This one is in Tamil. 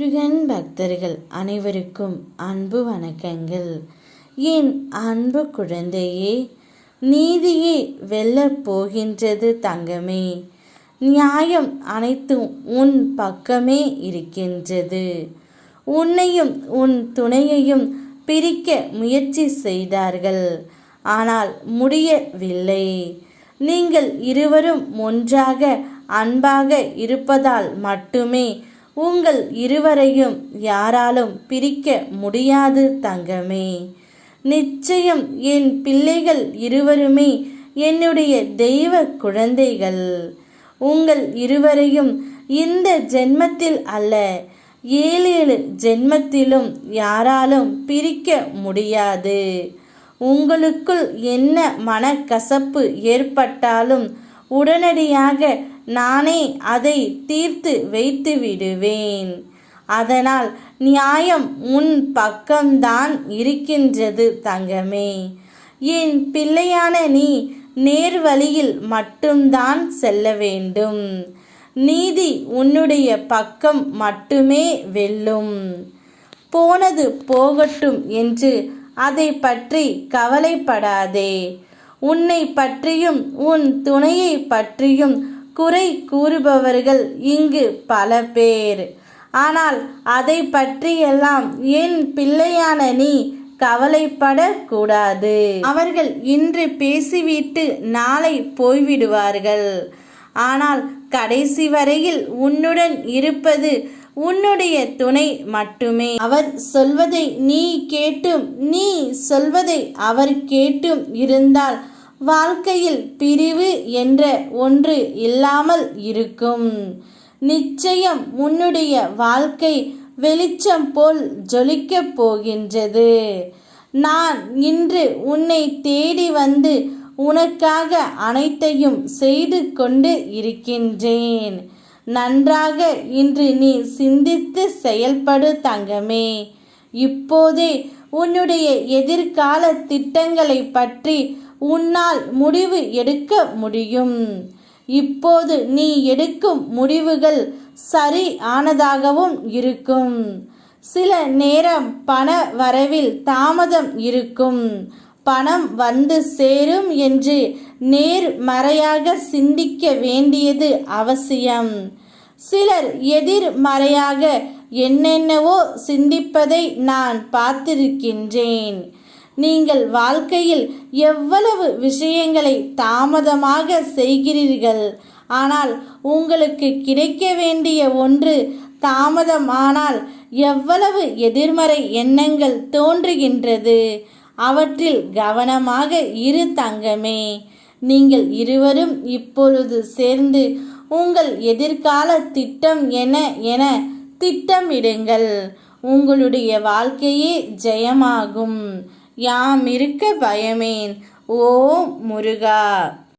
முருகன் பக்தர்கள் அனைவருக்கும் அன்பு வணக்கங்கள். என் அன்பு குழந்தையே நீதியே வெல்லப் போகின்றது தங்கமே. நியாயம் அனைத்தும் உன் பக்கமே இருக்கின்றது. உன்னையும் உன் துணையையும் பிரிக்க முயற்சி செய்தார்கள். ஆனால் முடியவில்லை. நீங்கள் இருவரும் ஒன்றாக அன்பாக இருப்பதால் மட்டுமே உங்கள் இருவரையும் யாராலும் பிரிக்க முடியாது தங்கமே. நிச்சயம் என் பிள்ளைகள் இருவருமே என்னுடைய தெய்வ குழந்தைகள். உங்கள் இருவரையும் இந்த ஜென்மத்தில் அல்ல ஏழேழு ஜென்மத்திலும் யாராலும் பிரிக்க முடியாது. உங்களுக்குள் என்ன மனக்கசப்பு ஏற்பட்டாலும் உடனடியாக நானே அதை தீர்த்து வைத்து விடுவேன். அதனால் நியாயம் உன் பக்கம்தான் இருக்கின்றது தங்கமே. என் பிள்ளையான நீ நேர்வழியில் மட்டும்தான் செல்ல வேண்டும். நீதி உன்னுடைய பக்கம் மட்டுமே வெல்லும். போனது போகட்டும் என்று அதை பற்றி கவலைப்படாதே. உன்னை பற்றியும் உன் துணையை பற்றியும் குறை கூறுபவர்கள் இங்கு பல பேர். ஆனால் அதை பற்றியெல்லாம் என் பிள்ளையான நீ கவலைப்படக்கூடாது. அவர்கள் இன்று பேசிவிட்டு நாளை போய்விடுவார்கள். ஆனால் கடைசி வரையில் உன்னுடன் இருப்பது உன்னுடைய துணை மட்டுமே. அவர் சொல்வதை நீ கேட்டும் நீ சொல்வதை அவர் கேட்டும் இருந்தால் வாழ்க்கையில் பிரிவு என்ற ஒன்று இல்லாமல் இருக்கும். நிச்சயம் உன்னுடைய வாழ்க்கை வெளிச்சம் போல் ஜொலிக்கப் போகின்றது. நான் இன்று உன்னை தேடி வந்து உனக்காக அனைத்தையும் செய்து கொண்டு இருக்கின்றேன். நன்றாக இன்று நீ சிந்தித்து செயல்படு தங்கமே. இப்போதே உன்னுடைய எதிர்கால திட்டங்களை பற்றி உன்னால் முடிவு எடுக்க முடியும். இப்போது நீ எடுக்கும் முடிவுகள் சரி ஆனதாகவும் இருக்கும். சில நேரம் பண வரவில் தாமதம் இருக்கும். பணம் வந்து சேரும் என்று நேர்மறையாக சிந்திக்க வேண்டியது அவசியம். சிலர் எதிர்மறையாக என்னென்னவோ சிந்திப்பதை நான் பார்த்திருக்கின்றேன். நீங்கள் வாழ்க்கையில் எவ்வளவு விஷயங்களை தாமதமாக செய்கிறீர்கள்? ஆனால் உங்களுக்கு கிடைக்க வேண்டிய ஒன்று தாமதமானால் எவ்வளவு எதிர்மறை எண்ணங்கள் தோன்றுகின்றது? அவற்றில் கவனமாக இரு தங்கமே. நீங்கள் இருவரும் இப்பொழுது சேர்ந்து உங்கள் எதிர்கால திட்டம் என என திட்டமிடுங்கள். உங்களுடைய வாழ்க்கையே ஜெயமாகும். யாம் இருக்க பயமேன்? ஓ முருகா!